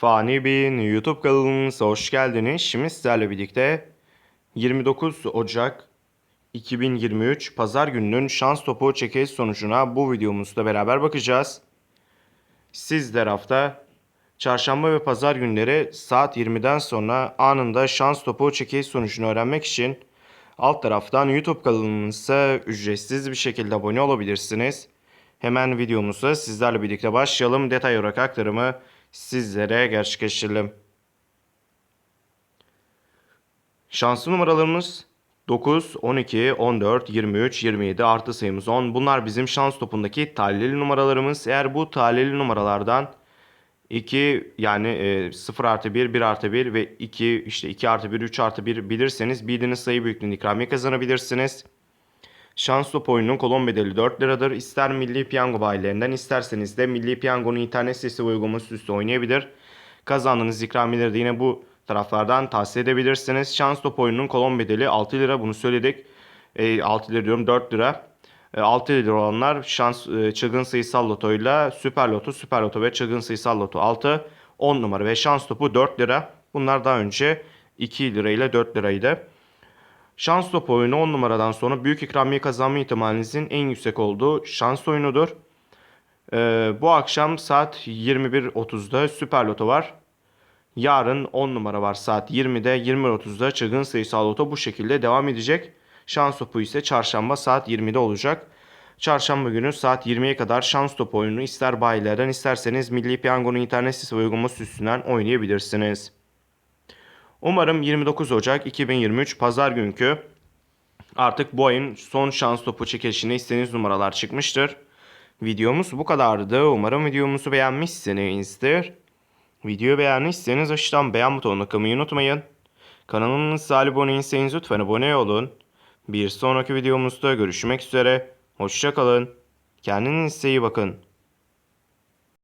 Fani Bey'in YouTube kanalımıza hoş geldiniz. Şimdi sizlerle birlikte 29 Ocak 2023 Pazar gününün şans topu çekiliş sonucuna bu videomuzda beraber bakacağız. Sizler hafta çarşamba ve pazar günleri saat 20'den sonra anında şans topu çekiliş sonucunu öğrenmek için alt taraftan YouTube kanalımıza ücretsiz bir şekilde abone olabilirsiniz. Hemen videomuza sizlerle birlikte başlayalım. Detay olarak aktarımı sizlere gerçekleştirelim. Şanslı numaralarımız 9, 12, 14, 23, 27 artı sayımız 10. Bunlar bizim şans topundaki talihli numaralarımız. Eğer bu talihli numaralardan 2 yani e, 0 artı 1, 1 artı 1 ve 2 işte 2 artı 1, 3 artı 1 bilirseniz bildiğiniz sayı büyüklüğünde ikramiye kazanabilirsiniz. Şans top oyununun kolon bedeli 4 liradır. İster Milli Piyango bayilerinden isterseniz de Milli Piyango'nun internet sitesi uygulaması üstü oynayabilir. Kazandığınız ikramiyeleri de yine bu taraflardan tahsis edebilirsiniz. Şans top oyununun kolon bedeli 6 lira bunu söyledik. E, 6 lira diyorum 4 lira. E, 6 lira olanlar şans e, çılgın sayısal lotoyla süper loto, süper loto ve çılgın sayısal loto 6, 10 numara ve şans topu 4 lira. Bunlar daha önce 2 lira ile 4 liraydı. Şans topu oyunu 10 numaradan sonra büyük ikramiye kazanma ihtimalinizin en yüksek olduğu şans oyunudur. Ee, bu akşam saat 21.30'da Süper Loto var. Yarın 10 numara var saat 20'de 20.30'da çılgın sayısal loto bu şekilde devam edecek. Şans topu ise çarşamba saat 20'de olacak. Çarşamba günü saat 20'ye kadar şans topu oyunu ister bayilerden isterseniz Milli Piyango'nun internet sitesi uygulaması üstünden oynayabilirsiniz. Umarım 29 Ocak 2023 Pazar günkü artık bu ayın son şans topu çekilişine istediğiniz numaralar çıkmıştır. Videomuz bu kadardı. Umarım videomuzu beğenmişsinizdir. Videoyu beğendiyseniz aşağıdan beğen butonuna tıklamayı unutmayın. Kanalımıza abone değilseniz lütfen abone olun. Bir sonraki videomuzda görüşmek üzere. Hoşçakalın. Kendinize iyi bakın.